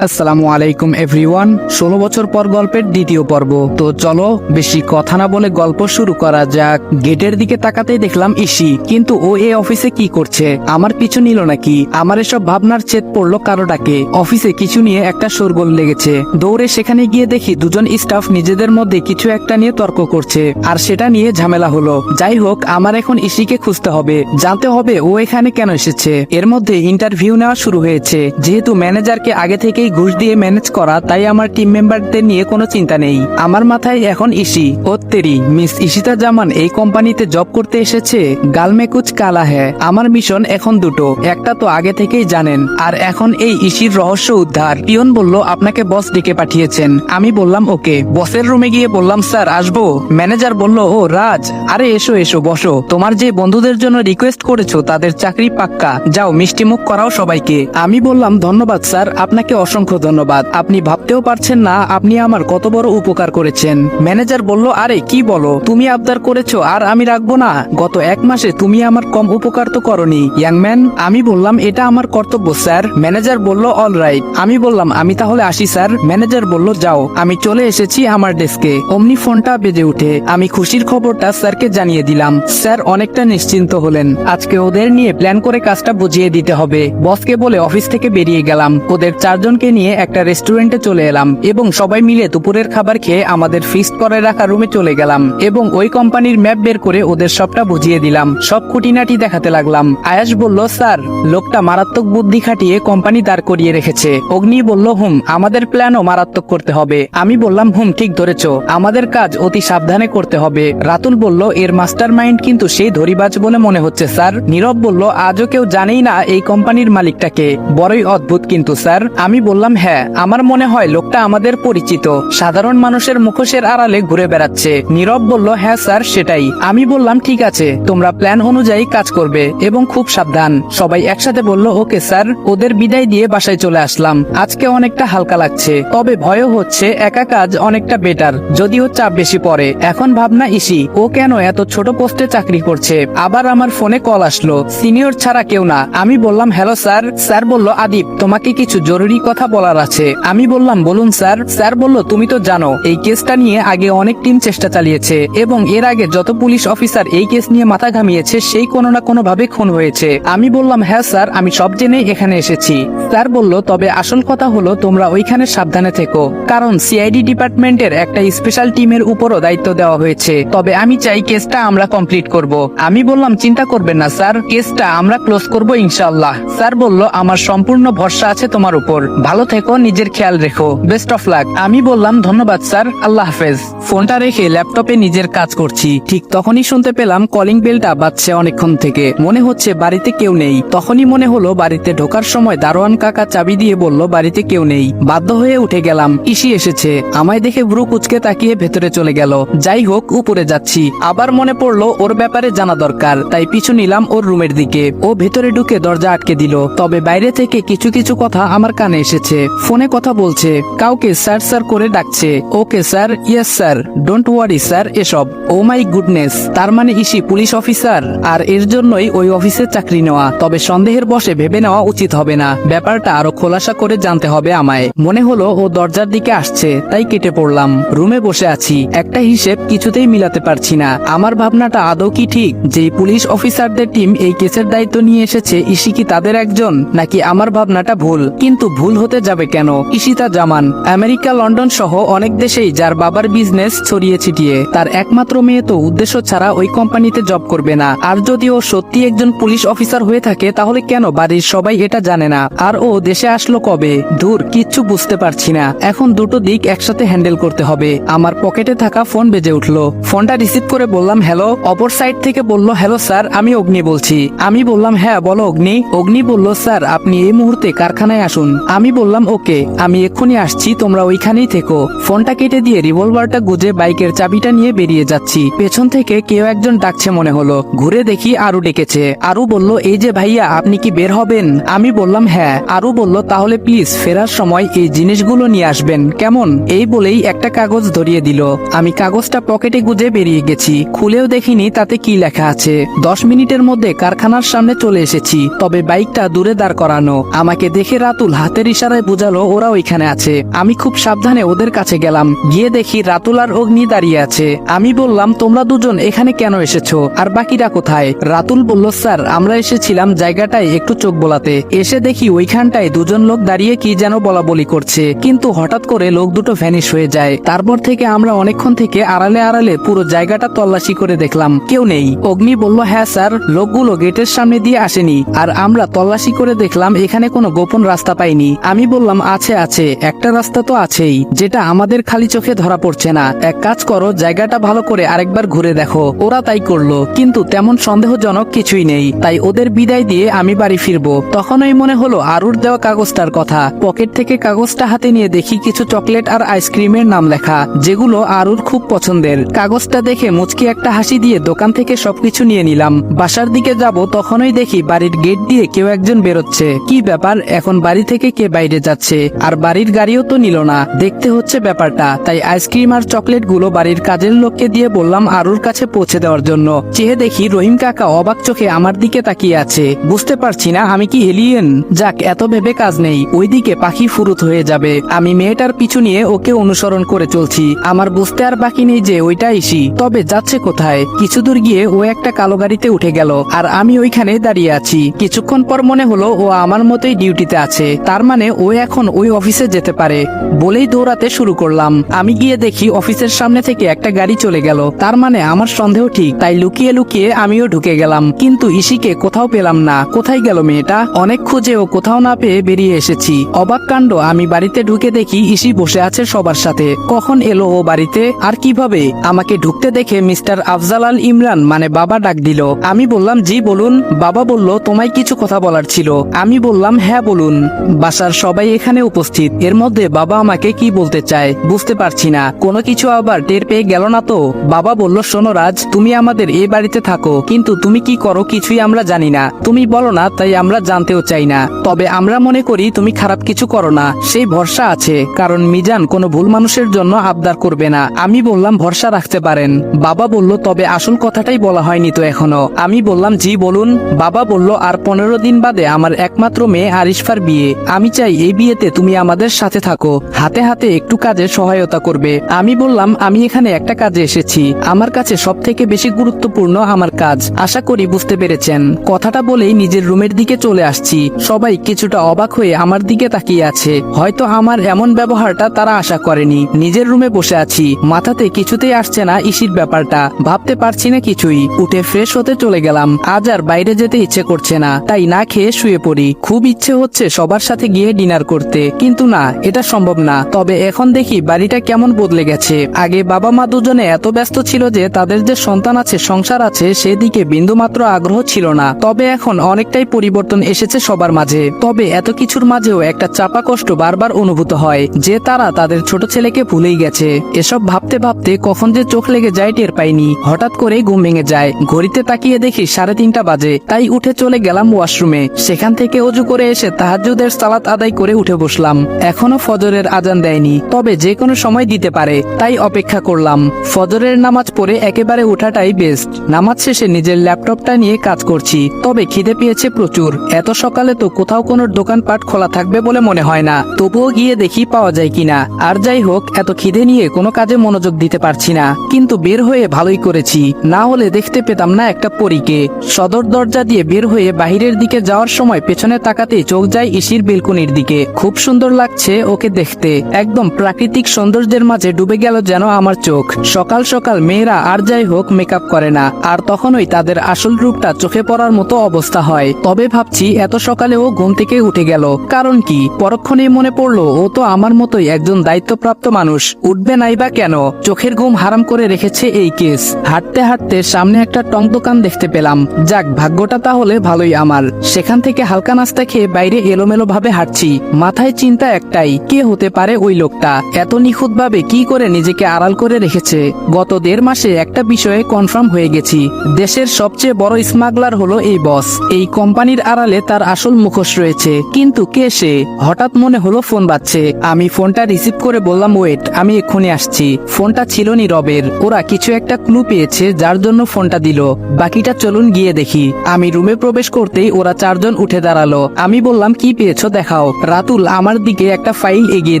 আসসালামু আলাইকুম এভরিওয়ান। ষোলো বছর পর গল্পের দ্বিতীয় পর্ব। তো চলো, বেশি কথা না বলে গল্প শুরু করা যাক। গেটের দিকে তাকাতেই দেখলাম ইসি। কিন্তু ও এ অফিসে কি করছে? আমার পিছু নিল নাকি? আমার এসব ভাবনার চেত পড়ল কারোটাকে। অফিসে কিছু নিয়ে একটা শোরগোল লেগেছে। দৌড়ে সেখানে গিয়ে দেখি দুজন স্টাফ নিজেদের মধ্যে কিছু একটা নিয়ে তর্ক করছে। আর সেটা নিয়ে ঝামেলা হলো। যাই হোক, আমার এখন ইসিকে খুঁজতে হবে। জানতে হবে ও এখানে কেন এসেছে। এর মধ্যে ইন্টারভিউ নেওয়া শুরু হয়েছে। যেহেতু ম্যানেজারকে আগে থেকেই ঘুষ দিয়ে ম্যানেজ করা, তাই আমার টিম মেম্বারদের নিয়ে কোনো চিন্তা নেই। আমার মাথায় এখন ইসি। ও তেরি মিস ইশিতা জামান এই কোম্পানিতে জব করতে এসেছে? গালমে কুচ কালা হ্যাঁ আমার মিশন এখন দুটো। একটা তো আগে থেকেই জানেন। আর এখন এই ইসির রহস্য উদ্ধার। পিয়ন বলল, আপনাকে বস ডেকে পাঠিয়েছেন। আমি বললাম, ওকে। বসের রুমে গিয়ে বললাম, স্যার, আসব? ম্যানেজার বলল, ও, রাজ। আরে, এসো এসো, বসো। তোমার যে বন্ধুদের জন্য রিকোয়েস্ট করেছ, তাদের চাকরি পাক্কা। যাও মিষ্টি মুখ করাও সবাইকে। আমি বললাম, ধন্যবাদ, স্যার। আপনাকে অসংখ্য ধন্যবাদ। আপনি ভাবতেও পারছেন না, আপনি আমার কত বড় উপকার করেছেন। ম্যানেজার বলল, আরে, কি বলো? তুমি আবদার করেছ, আর আমি রাখব না। গত এক মাসে তুমি আমার কম উপকার তো করনি। ইয়াংম্যান আমি বললাম, এটা আমার কর্তব্য, স্যার। ম্যানেজার বলল, অল রাইট। আমি বললাম, আমি তাহলে আসি, স্যার। ম্যানেজার বলল, যাও। আমি চলে এসেছি আমার ডেস্কে। অমনি ফোনটা বেজে উঠে। আমি খুশির খবরটা স্যারকে জানিয়ে দিলাম। স্যার অনেকটা নিশ্চিন্ত হলেন। আজকে ওদের নিয়ে প্ল্যান করে কাজটা বুঝিয়ে দিতে হবে। বসকে বলে অফিস থেকে বেরিয়ে গেলাম। ওদের চারজনকে নিয়ে একটা রেস্টুরেন্টে চলে এলাম এবং সবাই মিলে দুপুরের খাবার খেয়ে আমাদের ফিক্সড করে রাখা রুমে চলে গেলাম এবং ওই কোম্পানির ম্যাপ বের করে ওদের সবটা বুঝিয়ে দিলাম। সব খুঁটিনাটি দেখাতে লাগলাম। আয়াস বলল, স্যার, লোকটা মারাত্মক বুদ্ধি খাটিয়ে কোম্পানি দাঁড় করিয়ে রেখেছে। অগ্নি বলল, হুম, আমাদের প্ল্যানও মারাত্মক করতে হবে। আমি বললাম, হুম, ঠিক ধরেছ। আমাদের কাজ অতি সাবধানে করতে হবে। রাতুল বলল, এর মাস্টার মাইন্ড কিন্তু সেই ধরিবাজ বলে মনে হচ্ছে, স্যার। নীরব বলল, আজও কেউ জানেই না এই কোম্পানির মালিকটাকে বড়ই অদ্ভুত কিন্তু, স্যার। আমি বললাম হ্যাঁ আমার মনে হয় লোকটা আমাদের পরিচিত। সাধারণ মানুষের মুখোশের আড়ালে ঘুরে বেড়াচ্ছে। নীরব বলল হ্যাঁ স্যার, সেটাই। আমি বললাম, ঠিক আছে, তোমরা প্ল্যান অনুযায়ী কাজ করবে এবং খুব সাবধান। সবাই একসাথে বলল, ওকে স্যার, ওদের বিদায় দিয়ে বাসায় চলে আসলাম। আজকে অনেকটা হালকা লাগছে, তবে ভয়ও হচ্ছে, একা কাজ অনেকটা বেটার, যদিও চাপ বেশি পড়ে। এখন ভাবনা ইসি, ও কেন এত ছোট পোস্টে চাকরি করছে? আবার আমার ফোনে কল আসলো, সিনিয়র ছাড়া কেউ না। আমি বললাম, হ্যালো স্যার। স্যার বলল আদিপ তোমাকে কিছু জরুরি কথা বলার আছে। আমি বললাম, বলুন স্যার। স্যার বলল, তুমি তো জানো, এই কেসটা নিয়ে আগে অনেক টিম চেষ্টা চালিয়েছে এবং এর আগে যত পুলিশ অফিসার এই কেস নিয়ে মাথা ঘামিয়েছে, সেই কোনো না কোনো ভাবে খুন হয়েছে। আমি বললাম হ্যাঁ স্যার, আমি সব জেনে এখানে এসেছি। স্যার বলল, তবে আসল কথা হলো, তোমরা ওইখানে সাবধানে থেকো। কারণ সিআইডি ডিপার্টমেন্টের একটা স্পেশাল টিমের উপরও দায়িত্ব দেওয়া হয়েছে। তবে আমি চাই কেসটা আমরা কমপ্লিট করব। আমি বললাম, চিন্তা করবেন না স্যার, কেসটা আমরা ক্লোজ করব ইনশাল্লাহ স্যার বলল, আমার সম্পূর্ণ ভরসা আছে তোমার উপর। ভালো থেকো, নিজের খেয়াল রেখো। বেস্ট অফ লাক আমি বললাম, ধন্যবাদ, স্যার। আল্লাহ হাফেজ। ফোনটা রেখে ল্যাপটপে নিজের কাজ করছি। ঠিক তখনই শুনতে পেলাম কলিং বেলটা বাজছে অনেকক্ষণ থেকে। মনে হচ্ছে বাড়িতে কেউ নেই। তখনই মনে হলো, বাড়িতে ঢোকার সময় দারোয়ান কাকা চাবি দিয়ে বলল, বাড়িতে কেউ নেই। বাধ্য হয়ে উঠে গেলাম। ইসি এসেছে। আমায় দেখে ব্রু কুচকে তাকিয়ে ভেতরে চলে গেল। যাই হোক, উপরে যাচ্ছি। আবার মনে পড়ল, ওর ব্যাপারে জানা দরকার। তাই পিছু নিলাম ওর রুমের দিকে। ও ভেতরে ঢুকে দরজা আটকে দিল। তবে বাইরে থেকে কিছু কিছু কথা আমার কানে এসেছে। ফোনে কথা বলছে, কাউকে স্যার স্যার করে ডাকছে, okay sir, yes sir, don't worry sir, এসব, ও মাই গুডনেস, তার মানে ইসি পুলিশ অফিসার, আর এর জন্যই ওই অফিসে চাকরি নেওয়া, তবে সন্দেহের বসে ভেবে নেওয়া উচিত হবে না, ব্যাপারটা আরও খোলাসা করে জানতে হবে আমায়, মনে হলো ও দরজার দিকে আসছে, তাই কেটে পড়লাম, রুমে বসে আছি, একটা হিসেব কিছুতেই মিলাতে পারছি না, আমার ভাবনাটা আদৌ কি ঠিক যে পুলিশ অফিসারদের টিম এই কেসের দায়িত্ব নিয়ে এসেছে, ইসি কি তাদের একজন, নাকি আমার ভাবনাটা ভুল, কিন্তু ভুল হতে যাবে কেন? ইশিতা জামান, আমেরিকা, লন্ডন সহ অনেক দেশেই যার বাবার বিজনেস ছড়িয়ে ছিটিয়ে। তার একমাত্র মেয়ে তো উদ্দেশ্য ছাড়া ওই কোম্পানিতে জব করবে না। আর যদি ও সত্যি একজন পুলিশ অফিসার হয়ে থাকে, তাহলে কেন বাড়ির সবাই এটা জানে না? আর ও দেশে আসলো কবে? দূর, কিচ্ছু বুঝতে পারছি না। এখন দুটো দিক একসাথে হ্যান্ডেল করতে হবে। আমার পকেটে থাকা ফোন বেজে উঠল। ফোনটা রিসিভ করে বললাম হ্যালো অপর সাইড থেকে বলল হ্যালো স্যার আমি অগ্নি বলছি। আমি বললাম হ্যাঁ বলো অগ্নি। অগ্নি বলল স্যার আপনি এই মুহূর্তে কারখানায় আসুন। আমি বললাম, ওকে, আমি এক্ষুনি আসছি, তোমরা ওইখানেই থেকো। ফোনটা কেটে দিয়ে রিভলভারটা গুজে বাইকের চাবিটা নিয়ে বেরিয়ে যাচ্ছি। পেছন থেকে কেউ একজন ডাকছে মনে হলো। ঘুরে দেখি আরু ডেকেছে। আরু বলল, এই যে ভাইয়া, আপনি কি বের হবেন? আমি বললাম হ্যাঁ। আরু বলল, তাহলে প্লিজ ফেরার সময় এই জিনিসগুলো নিয়ে আসবেন। কেমন? এই বলেই একটা কাগজ ধরিয়ে দিল। আমি কাগজটা পকেটে গুজে বেরিয়ে গেছি। খুলেও দেখিনি তাতে কি লেখা আছে। দশ মিনিটের মধ্যে কারখানার সামনে চলে এসেছি, তবে বাইকটা দূরে দাঁড় করানো। আমাকে দেখে রাতুল হাতের ইশারা ইশারায় বোঝালো ওরা ওইখানে আছে। আমি খুব সাবধানে ওদের কাছে গেলাম। গিয়ে দেখি রাতুল আর অগ্নি দাঁড়িয়ে আছে। আমি বললাম, তোমরা দুজন এখানে কেন এসেছ? আর বাকিরা কোথায়? রাতুল বলল, স্যার, আমরা এসেছিলাম জায়গাটায় একটু চোখ বোলাতে। এসে দেখি ওইখানটায় দুজন লোক দাঁড়িয়ে কি যেন বলা বলি করছে। কিন্তু হঠাৎ করে লোক দুটো ভ্যানিশ হয়ে যায়। তারপর থেকে আমরা অনেকক্ষণ থেকে আড়ালে আড়ালে পুরো জায়গাটা তল্লাশি করে দেখলাম। কেউ নেই। অগ্নি বলল হ্যাঁ স্যার, লোকগুলো গেটের সামনে দিয়ে আসেনি। আর আমরা তল্লাশি করে দেখলাম, এখানে কোনো গোপন রাস্তা পাইনি। আমি বললাম, আছে আছে। একটা রাস্তা তো আছেই, যেটা আমাদের খালি চোখে ধরা পড়ছে না। এক কাজ করো, জায়গাটা ভালো করে আরেকবার ঘুরে দেখো। ওরা তাই করল, কিন্তু তেমন সন্দেহজনক কিছুই নেই। তাই ওদের বিদায় দিয়ে আমি বাড়ি ফিরবো। তখনই মনে হলো, আরুর দেওয়া কাগজটার কথা। পকেট থেকে কাগজটা হাতে নিয়ে দেখি কিছু চকলেট আর আইসক্রিমের নাম লেখা, যেগুলো আরুর খুব পছন্দের। কাগজটা দেখে মুচকি একটা হাসি দিয়ে দোকান থেকে সবকিছু নিয়ে নিলাম। বাসার দিকে যাব, তখনই দেখি বাড়ির গেট দিয়ে কেউ একজন বেরোচ্ছে। কি ব্যাপার? এখন বাড়ি থেকে কে বাইরে যাচ্ছে। আর বাড়ির গাড়িও তো নিল না। দেখতে হচ্ছে ব্যাপারটা। তাই আইসক্রিম আর চকলেটগুলো বাড়ির কাজের লোককে দিয়ে বললাম আরুর কাছে পৌঁছে দেওয়ার জন্য। চেয়ে দেখি রহিম কাকা অবাক চোখে আমার দিকে তাকিয়ে আছে। বুঝতে পারছি না আমি কি এলিয়েন যাক, এত ভেবে কাজ নেই। ওইদিকে পাখি ফুরুত হয়ে যাবে। আমি মেয়েটার পিছু নিয়ে ওকে অনুসরণ করে চলছি। আমার বুঝতে আর বাকি নেই যে ওইটা ইসি। তবে যাচ্ছে কোথায়? কিছু দূর গিয়ে ও একটা কালো গাড়িতে উঠে গেল। আর আমি ওইখানে দাঁড়িয়ে আছি। কিছুক্ষণ পর মনে হলো ও আমার মতোই ডিউটিতে আছে। তার মানে ও এখন ওই অফিসে যেতে পারে, বলেই দৌড়াতে শুরু করলাম। আমি গিয়ে দেখি অফিসের সামনে থেকে একটা গাড়ি চলে গেল। তার মানে আমার সন্দেহ ঠিক, তাই লুকিয়ে লুকিয়ে আমিও ঢুকে গেলাম। কিন্তু ইসিকে কোথাও পেলাম না। কোথায় গেল মেয়েটা? অনেক খুঁজে ও কোথাও না পেয়ে বেরিয়ে এসেছি। অবাক কাণ্ড, আমি বাড়িতে ঢুকে দেখি ইসি বসে আছে সবার সাথে। কখন এলো ও বাড়িতে? আর কীভাবে? আমাকে ঢুকতে দেখে মিস্টার আফজাল আল ইমরান মানে বাবা, ডাক দিল। আমি বললাম, জি, বলুন। বাবা বলল, তোমায় কিছু কথা বলার ছিল। আমি বললাম হ্যাঁ বলুন। বাসার সবাই এখানে উপস্থিত। এর মধ্যে বাবা আমাকে কি বলতে চায় বুঝতে পারছি না। কোনো কিছু আবার টের পেয়ে গেল না তো? বাবা বলল, শোনো রাজ, তুমি আমাদের এই বাড়িতে থাকো, কিন্তু তুমি কি করো কিছুই আমরা জানি না। তুমি বলো না, তাই আমরা জানতেও চাই না। তবে আমরা মনে করি তুমি খারাপ কিছু করো না। সেই ভরসা আছে, কারণ মিজান কোনো ভুল মানুষের জন্য আবদার করবে না। আমি বললাম, ভরসা রাখতে পারেন। বাবা বলল, তবে আসল কথাটাই বলা হয়নি তো এখনও। আমি বললাম, জি, বলুন। বাবা বলল, আর পনেরো দিন বাদে আমার একমাত্র মেয়ে আরিশফার বিয়ে। আমি চাই এই বিয়েতে তুমি আমাদের সাথে থাকো। হাতে হাতে একটু কাজে সহায়তা করবে। আমি বললাম, আমি এখানে একটা কাজে এসেছি। আমার কাছে সব থেকে বেশি গুরুত্বপূর্ণ আমার কাজ। আশা করি বুঝতে পেরেছেন। কথাটা বলেই নিজের রুমের দিকে চলে আসছি। সবাই কিছুটা অবাক হয়ে আমার দিকে তাকিয়ে আছে। হয়তো আমার এমন ব্যবহারটা তারা আশা করেনি। নিজের রুমে বসে আছি। মাথাতে কিছুতেই আসছে না ইসির ব্যাপারটা। ভাবতে পারছি না কিছুই। উঠে ফ্রেশ হতে চলে গেলাম। আজ আর বাইরে যেতে ইচ্ছে করছে না। তাই না খেয়ে শুয়ে পড়ি। খুব ইচ্ছে হচ্ছে সবার সাথে গিয়ে ডিনার করতে। কিন্তু না, এটা সম্ভব না। তবে এখন দেখি বাড়িটা কেমন বদলে গেছে। আগে বাবা মা দুজনে এত ব্যস্ত ছিল যে তাদের যে সন্তান আছে, সংসার আছে, সেদিকে বিন্দুমাত্র আগ্রহ ছিল না। তবে এখন অনেকটাই পরিবর্তন এসেছে সবার মাঝে। তবে এত কিছুর মাঝেও একটা চাপা কষ্ট বারবার অনুভূত হয়, যে তারা তাদের ছোট ছেলেকে ভুলেই গেছে। এসব ভাবতে ভাবতে কখন যে চোখ লেগে যায় টের পাইনি। হঠাৎ করে ঘুম ভেঙে যায়। ঘড়িতে তাকিয়ে দেখি সাড়ে তিনটা বাজে। তাই উঠে চলে গেলাম ওয়াশরুমে। সেখান থেকে অজু করে এসে তাহাজুদের সালাত আদায় করে উঠে বসলাম। এখনও ফজরের আজান দেয়নি, তবে যে কোনো সময় দিতে পারে, তাই অপেক্ষা করলাম। ফজরের নামাজ পড়ে একেবারে ওঠাটাই বেস্ট নামাজ শেষে নিজের ল্যাপটপটা নিয়ে কাজ করছি, তবে খিদে পেয়েছে প্রচুর। এত সকালে তো কোথাও কোনো দোকানপাট খোলা থাকবে বলে মনে হয় না। তবুও গিয়ে দেখি পাওয়া যায় কিনা। আর যাই হোক, এত খিদে নিয়ে কোনো কাজে মনোযোগ দিতে পারছি না। কিন্তু বের হয়ে ভালোই করেছি। না হলে দেখতে পেতাম না একটা পরীকে। সদর দরজা দিয়ে বের হয়ে বাহিরের দিকে যাওয়ার সময় পেছনে তাকাতেই চোখ যায় ইসির বেলকুনির দিকে। খুব সুন্দর লাগছে ওকে দেখতে। একদম প্রাকৃতিক সৌন্দর্যের মাঝে ডুবে গেল যেন আমার চোখ। সকাল সকাল মেয়েরা আর যাই হোক মেকআপ করে না, আর তখনই তাদের আসল রূপটা চোখে পড়ার মতো অবস্থা হয়। তবে ভাবছি এত সকালে ও ঘুম থেকে উঠে গেল। কারণ কি? পরক্ষণেই মনে পড়ল, ও তো আমার মতোই একজন দায়িত্বপ্রাপ্ত মানুষ। উঠবে নাই বা কেন? চোখের ঘুম হারাম করে রেখেছে এই কেস। হাঁটতে হাঁটতে সামনে একটা টং দোকান দেখতে পেলাম। যাক, ভাগ্যটা তাহলে ভালোই আমার। সেখান থেকে হালকা নাস্তা খেয়ে বাইরে এলোমেলো ভাবে হাঁটছি। মাথায় চিন্তা একটাই, কে হতে পারে ওই লোকটা? এত নিখুঁত ভাবে কি করে নিজেকে আড়াল করে রেখেছে? গত দেড় মাসে একটা বিষয়ে কনফার্ম হয়ে গেছি। দেশের সবচেয়ে বড় স্মাগলার হলো এই বস। এই কোম্পানির আড়ালে তার আসল মুখোশ রয়েছে। কিন্তু কে সে? হঠাৎ মনে হলো ফোন বাজছে। আমি ফোনটা রিসিভ করে বললাম, ওয়েট, আমি এক্ষুনি আসছি। ফোনটা ছিল নি রবের। ওরা কিছু একটা ক্লু পেয়েছে, যার জন্য ফোনটা দিল। বাকিটা চলুন গিয়ে দেখি। আমি রুমে প্রবেশ করতেই ওরা চারজন উঠে দাঁড়াল। আমি বললাম, কি পেয়েছ দেখাও। রাতুল আমার দিকে একটা ফাইল এগিয়ে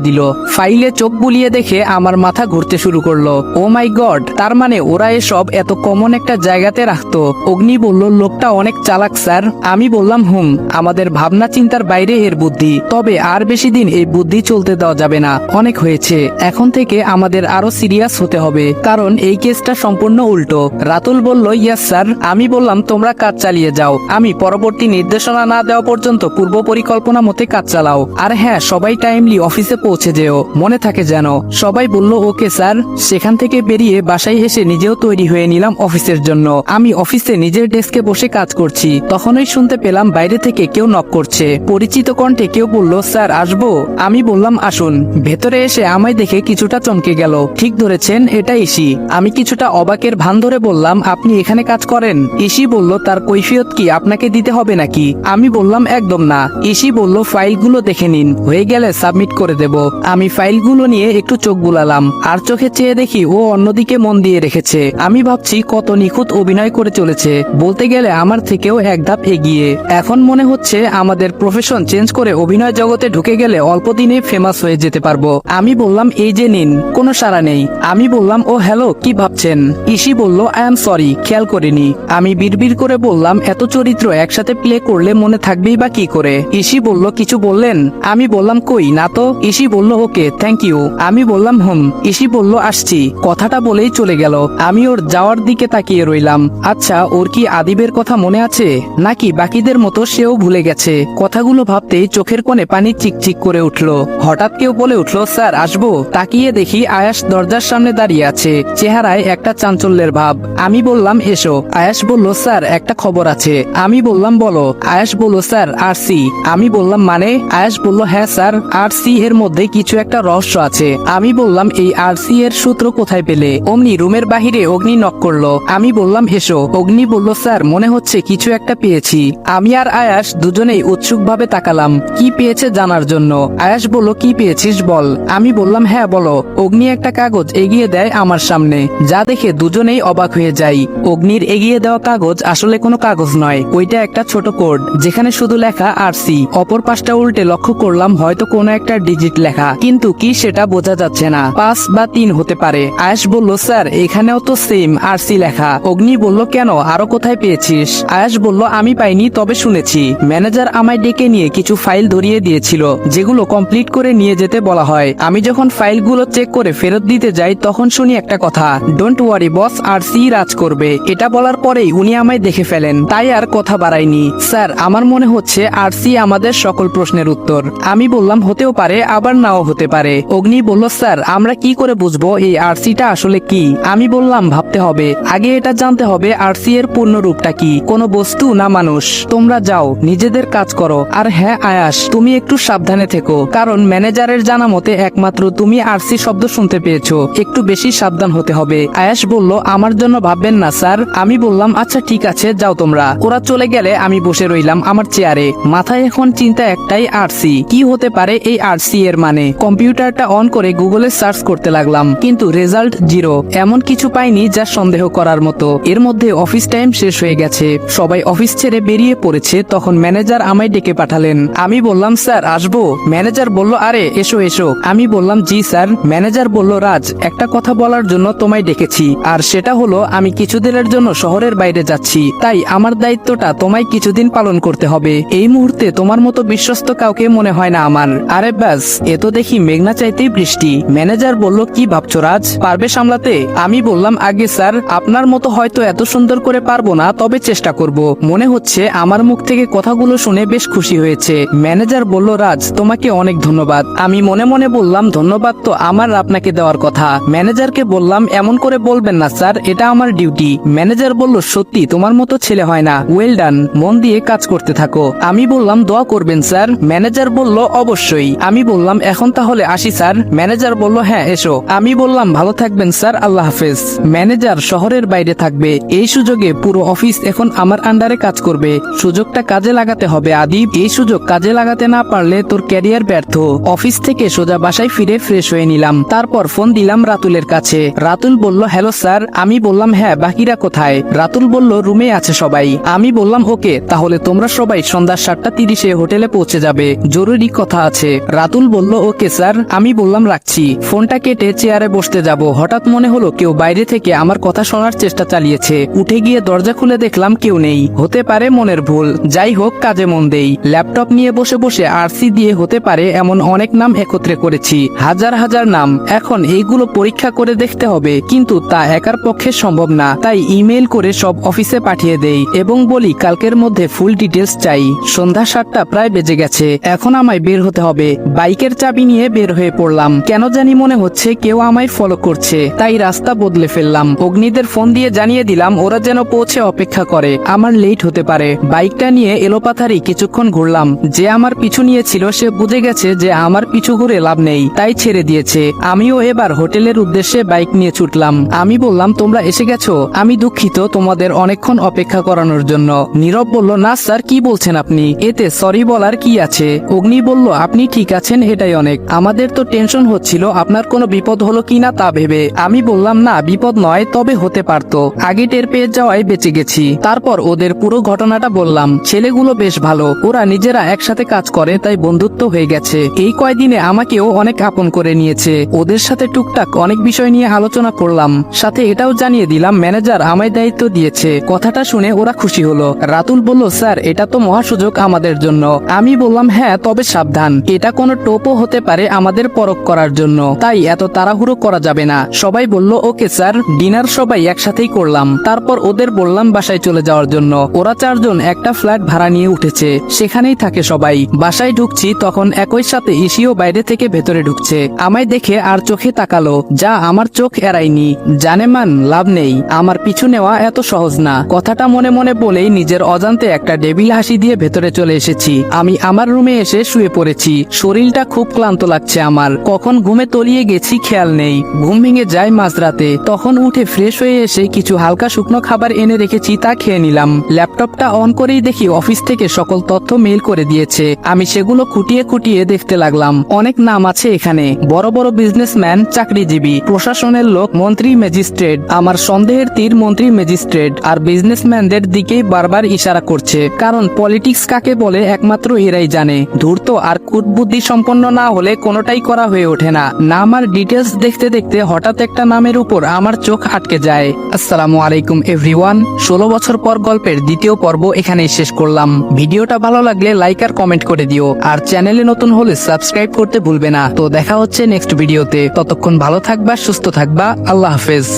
দিল। ফাইলে চোখ বুলিয়ে দেখে আমার মাথা ঘুরতে শুরু করল। ও মাই গড, তার মানে ওরা এসব এত কমন একটা জায়গাতে রাখতো? অগ্নি বলল, লোকটা অনেক চালাক, স্যার। আমি বললাম, হুম, আমাদের ভাবনা চিন্তার বাইরে এর বুদ্ধি। তবে আর বেশি দিন এই বুদ্ধি চলতে দেওয়া যাবে না। অনেক হয়েছে। এখন থেকে আমাদের আরও সিরিয়াস হতে হবে। কারণ এই কেসটা সম্পূর্ণ উল্টো। রাতুল বলল, ইয়াস, স্যার। আমি বললাম, তোমরা কাজ চালিয়ে যাও। আমি পরবর্তী নির্দেশনা না দেওয়া পর্যন্ত পূর্ব পরিকল্পনা মতে কাজ চালাও। আর হ্যাঁ সবাই টাইমলি অফিসে পৌঁছে যেও। মনে থাকে যেন, সবাই বলল, ওকে, স্যার। সেখান থেকে বেরিয়ে বাসায় এসে নিজেও তৈরি হয়ে নিলাম অফিসের জন্য। আমি অফিসে নিজের ডেস্কে বসে কাজ করছি। তখনই শুনতে পেলাম, বাইরে থেকে কেউ নক করছে। পরিচিত কণ্ঠে কেউ বলল, স্যার, আসব? আমি বললাম, আসুন। ভেতরে এসে আমায় দেখে কিছুটা চমকে গেল। ঠিক ধরেছেন, এটা ইসি। আমি কিছুটা অবাকের ভান ধরে বললাম, আপনি এখানে কাজ করেন? ইসি বলল, তার কৈফিয়ত কি আপনাকে দিতে হবে নাকি? আমি বললাম, একদম না। ইসি বলল, ফাইলগুলো দেখে নিন। হয়ে গেলে সাবমিট করে দেব। আমি ফাইলগুলো নিয়ে একটু চোখ বুলালাম। আর চোখে চেয়ে দেখি ও অন্যদিকে মন দিয়ে রেখেছে। আমি ভাবছি কত নিখুঁত অভিনয় করে চলেছে। বলতে গেলে আমার থেকেও এক ধাপ এগিয়ে। এখন মনে হচ্ছে আমাদের প্রফেশন চেঞ্জ করে অভিনয় জগতে ঢুকে গেলে অল্প দিনে ফেমাস হয়ে যেতে পারব। আমি বললাম, এই যে নিন, কোনো সাড়া নেই। আমি বললাম, ও, হ্যালো, কি ভাবছেন? ইসি বলল, আই এম সরি, খেয়াল করিনি। আমি বিড়বিড় করে বললাম, এত চরিত্র একসাথে প্লে করলে মনে থাকবেই বা কি করে? ইসি বলল, কিছু বললেন, আমি বললাম কই, না তো? ইসি বলল, ওকে থ্যাংক ইউ আমি বললাম, হুম। ইসি বলল, আসছি। কথাটা বলেই চলে গেল। আমি ওর যাওয়ার দিকে তাকিয়ে রইলাম। আচ্ছা ওর কি আদিবের কথা মনে আছে? নাকি, বাকিদের মতো সেও ভুলে গেছে। কথাগুলো ভাবতেই চোখের কোণে পানি চিকচিক করে উঠল। হঠাৎ কেউ বলে উঠল, স্যার, আসব? তাকিয়ে দেখি আয়াস দরজার সামনে দাঁড়িয়ে আছে, চেহারায় একটা চাঞ্চল্যের ভাব। আমি বললাম, এসো। আয়াস বলল, স্যার, একটা খবর আছে। আমি বললাম, বলো। আয়াস বলল, স্যার আর সি আমি বললাম মানে? আয়াস বলল হ্যাঁ স্যার আর সি এর মধ্যে কিছু একটা রহস্য আছে। আমি বললাম, এই আর সি এর সূত্র কোথায় পেলে? অমনি রুমের বাহিরে অগ্নি নক করল। আমি বললাম, হেসো। অগ্নি বলল, স্যার, মনে হচ্ছে কিছু একটা পেয়েছি। আমি আর আয়াস দুজনেই উৎসুকভাবে তাকালাম, কি পেয়েছে জানার জন্য? আয়াস বলল, কি পেয়েছিস বল? আমি বললাম হ্যাঁ বলো। অগ্নি একটা কাগজ এগিয়ে দেয় আমার সামনে, যা দেখে দুজনেই অবাক হয়ে যাই। অগ্নির এগিয়ে দেওয়া কাগজ আসলে কোনো কাগজ নয়, ওইটা একটা ছোট কোড, যেখানে শুধু লেখা আর সি অপর পাশটা উল্টে লক্ষ্য করলাম হয়তো কোনো একটা ডিজিট লেখা, কিন্তু কি সেটা বোঝা যাচ্ছে না। পাঁচ বা তিন হতে পারে। আয়াস বলল, স্যার, এখানেও তো সেম আর সি লেখা। অগ্নি বলল, কেন? আরও কোথায় পেয়েছিস? আয়াস বলল, আমি পাইনি, তবে শুনেছি। ম্যানেজার আমায় ডেকে নিয়ে কিছু ফাইল ধরিয়ে দিয়েছিল, যেগুলো কমপ্লিট করে নিয়ে যেতে বলা হয়। আমি যখন ফাইলগুলো চেক করে ফেরত দিতে যাই, তখন শুনি একটা কথা don't worry boss R C রাজ করবে। এটা বলার পরেই উনি আমায় দেখে ফেলেন। তাই আর কথা বাড়াইনি স্যার, আমার মনে হচ্ছে আর সি আমাদের সকল প্রশ্নের উত্তর, আমি বললাম হতেও পারে, আবার নাও হতে পারে। অগ্নি বলল, স্যার, আমরা কি করে বুঝব এই আরসিটা আসলে কি? আমি বললাম, ভাবতে হবে। আগে এটা জানতে হবে আরসি এর পূর্ণ রূপটা কি। কোনো বস্তু না মানুষ। তোমরা যাও, নিজেদের কাজ করো। আর হ্যাঁ আয়াস, তুমি একটু সাবধানে থেকো। কারণ ম্যানেজারের জানা মতে একমাত্র তুমি আরসি শব্দ শুনতে পেয়েছ। একটু বেশি সাবধান হতে হবে। আয়াস বলল, আমার জন্য ভাববেন না, স্যার। আমি বললাম আচ্ছা ঠিক আছে, যাও তোমরা। ওরা চলে গেলে আমি বসে রইলাম আমার চেয়ারে। মাথায় এখন চিন্তা একটাই আরসি কি হতে পারে এই আরসি এর মানে? কম্পিউটারটা অন করে গুগলে সার্চ করতে লাগলাম, কিন্তু রেজাল্ট জিরো। এমন কিছু পাইনি যা সন্দেহ করার মতো। এর মধ্যে অফিস টাইম শেষ হয়ে গেছে। সবাই অফিস ছেড়ে বেরিয়ে পড়েছে, তখন ম্যানেজার আমায় ডেকে পাঠালেন। আমি বললাম, স্যার, আসব? ম্যানেজার বলল, আরে, এসো এসো। আমি বললাম, জি, স্যার। ম্যানেজার বলল, রাজ, একটা কথা বলার জন্য তোমায় ডেকেছি। আর সেটা হলো, আমি কিছুদিনের জন্য শহরের বাইরে যাচ্ছি। তাই আমার দায়িত্বটা তোমায় কিছুদিন পালন করতে হবে। এই মুহূর্তে তোমার মতো বিশ্বস্ত কাউকে মনে হয় না আমার। আরে ব্যাস, এ দেখি মেঘনা চাইতেই বৃষ্টি। ম্যানেজার বলল, কি ভাবছ রাজ? পারবে সামলাতে? আমি বললাম, আগে স্যার, আপনার মতো হয়তো এত সুন্দর করে পারব না, তবে চেষ্টা করব। মনে হচ্ছে আমার মুখ থেকে কথাগুলো শুনে বেশ খুশি হয়েছে। ম্যানেজার বলল, রাজ, তোমাকে অনেক ধন্যবাদ। আমি মনে মনে বললাম, ধন্যবাদ তো আমার আপনাকে দেওয়ার কথা। ম্যানেজারকে বললাম, এমন করে বলবেন না স্যার, এটা আমার ডিউটি। ম্যানেজার বলল, সত্যি, তোমার মতো ছেলে হয় না। ওয়েল ডান মন দিয়ে কাজ করতে থাকো। আমি বললাম, দোয়া করবেন স্যার। ম্যানেজার বলল, অবশ্যই। আমি বললাম, এখন তাহলে আসি, স্যার। ম্যানেজার বলল হ্যাঁ এসো। আমি বললাম, ভালো থাকবেন, স্যার। আল্লাহ হাফেজ। ম্যানেজার শহরের বাইরে থাকবে। এই সুযোগে পুরো অফিস এখন আমার আন্ডারে কাজ করবে। সুযোগটা কাজে লাগাতে হবে, আদিব। এই সুযোগ কাজে লাগাতে না পারলে তোর ক্যারিয়ার ব্যর্থ। অফিস থেকে সোজা বাসায় ফিরে ফ্রেশ হয়ে নিলাম। তারপর ফোন দিলাম রাতুলের কাছে। রাতুল বলল, হ্যালো, স্যার। আমি বললাম হ্যাঁ বাকিরা কোথায়? রাতুল বলল, রুমে আছে সবাই। আমি বললাম, ওকে, তাহলে তোমরা সবাই সন্ধ্যা সাতটা তিরিশে হোটেলে পৌঁছে যাবে। হবে জরুরি কথা আছে। রাতুল বলল, ওকে, স্যার, আমি বললাম রাখছি। ফোনটা কেটে চেয়ারে বসতে যাব। হঠাৎ মনে হলো কেউ বাইরে থেকে আমার কথা শোনার চেষ্টা চালিয়েছে। উঠে গিয়ে দরজা খুলে দেখলাম কেউ নেই। হতে পারে মনের ভুল। যাই হোক, কাজে মন দেই। ল্যাপটপ নিয়ে বসে বসে আরসি দিয়ে হতে পারে এমন অনেক নাম একত্রে করেছি। হাজার হাজার নাম। এখন এইগুলো পরীক্ষা করে দেখতে হবে। কিন্তু তা একার পক্ষে সম্ভব না। তাই ইমেল করে সব অফিসে পাঠিয়ে দেই এবং বলি, কালকের মধ্যে ফুল ডিটেলস চাই। সন্ধ্যা সাতটা প্রায় বেজে গেছে। এখন আমায় বের হতে হবে। বাইকের চাবি নিয়ে বের হয়ে পড়লাম। কেন জানি মনে হচ্ছে কেউ আমায় ফলো করছে। তাই রাস্তা বদলে ফেললাম। অগ্নিদের ফোন দিয়ে জানিয়ে দিলাম, ওরা যেন পৌঁছে অপেক্ষা করে। আমার লেট হতে পারে। বাইকটা নিয়ে এলোপাথারি কিছুক্ষণ ঘুরলাম। যে আমার পিছু নিয়েছিল, সে বুঝে গেছে যে আমার পিছু ঘুরে লাভ নেই, তাই ছেড়ে দিয়েছে। আমিও এবার হোটেলের উদ্দেশ্যে বাইক নিয়ে ছুটলাম। আমি বললাম, তোমরা এসে গেছো? আমি দুঃখিত তোমাদের অনেকক্ষণ অপেক্ষা করানোর জন্য। নীরব বলল, না স্যার, কি বলছেন আপনি? এতে সরি বলার কি আছে? অগ্নি বলল, আপনি ঠিক আছেন, এটাই অনেক। আমাদের তো টেনশন হচ্ছিল, আপনার কোনো বিপদ হলো কিনা তা ভেবে। আমি বললাম, না, বিপদ নয়, তবে হতে পারতো। আগে টের পেয়ে যাওয়ায় বেঁচে গেছি। তারপর ওদের পুরো ঘটনাটা বললাম। ছেলেগুলো বেশ ভালো। ওরা নিজেরা একসাথে কাজ করে, তাই বন্ধুত্ব হয়ে গেছে। এই কয়দিনে আমাকেও অনেক আপন করে নিয়েছে। ওদের সাথে টুকটাক অনেক বিষয় নিয়ে আলোচনা করলাম। সাথে এটাও জানিয়ে দিলাম, ম্যানেজার আমায় দায়িত্ব দিয়েছে। কথাটা শুনে ওরা খুশি হলো। রাতুল বলল, স্যার, এটা তো মহাসুযোগ আমাদের জন্য। আমি বললাম হ্যাঁ তবে সাবধান। এটা কোনো টোপও হতে পারে আমাদের পরখ করার জন্য। তাই এত তাড়াহুড়ো করা যাবে না। সবাই বলল, ওকে, স্যার, ডিনার সবাই একসাথেই করলাম। তারপর ওদের বললাম বাসায় চলে যাওয়ার জন্য। ওরা চারজন একটা ফ্ল্যাট ভাড়া নিয়ে উঠেছে। সেখানেই থাকে সবাই। বাসায় ঢুকছি, তখন একই সাথে ইসিও বাইরে থেকে ভেতরে ঢুকছে। আমায় দেখে আর চোখে তাকালো। যা আমার চোখ এড়ায়নি। জানে মান, লাভ নেই। আমার পিছু নেওয়া এত সহজ না। কথাটা মনে মনে বলেই নিজের অজান্তে একটা ডেবিল হাসি দিয়ে ভেতরে চলে এসেছি। আমি আমার রুমে এসে শুয়ে পড়েছি। শরীরটা খুব ক্লান্ত লাগছে আমার। কখন ঘুমে তলিয়ে গেছি খেয়াল নেই। ঘুম ভেঙে যায় মাঝরাতে। তখন উঠে ফ্রেশ হয়ে এসে কিছু হালকা শুকনো খাবার এনে রেখেছি তা খেয়ে নিলাম। ল্যাপটপটা অন করেই দেখি অফিস থেকে সকল তথ্য মেইল করে দিয়েছে। আমি সেগুলো খুঁটিয়ে খুঁটিয়ে দেখতে লাগলাম। অনেক নাম আছে এখানে। বড় বড় বিজনেসম্যান চাকরিজীবী, প্রশাসনের লোক, মন্ত্রী ম্যাজিস্ট্রেট আমার সন্দেহের তীর মন্ত্রী ম্যাজিস্ট্রেট আর বিজনেসম্যানদের দিকেই বারবার ইশারা করছে। কারণ পলিটিক্স কাকে বলে একমাত্র এরাই জানে। ধূর্ত আর কুটবুদ্ধি সম্পন্ন না হলে কোনোটাই করা হয়ে ওঠে না। নাম আর ডিটেলস দেখতে দেখতে হঠাৎ একটা নামের উপর আমার চোখ আটকে যায়। আসসালামু আলাইকুম এভরিওয়ান ষোলো বছর পর গল্পের দ্বিতীয় পর্ব এখানেই শেষ করলাম। ভিডিওটা ভালো লাগলে লাইক আর কমেন্ট করে দিও। আর চ্যানেলে নতুন হলে সাবস্ক্রাইব করতে ভুলবে না। তো দেখা হচ্ছে নেক্সট ভিডিওতে ততক্ষণ ভালো থাকবা, সুস্থ থাকবা। আল্লাহ হাফেজ।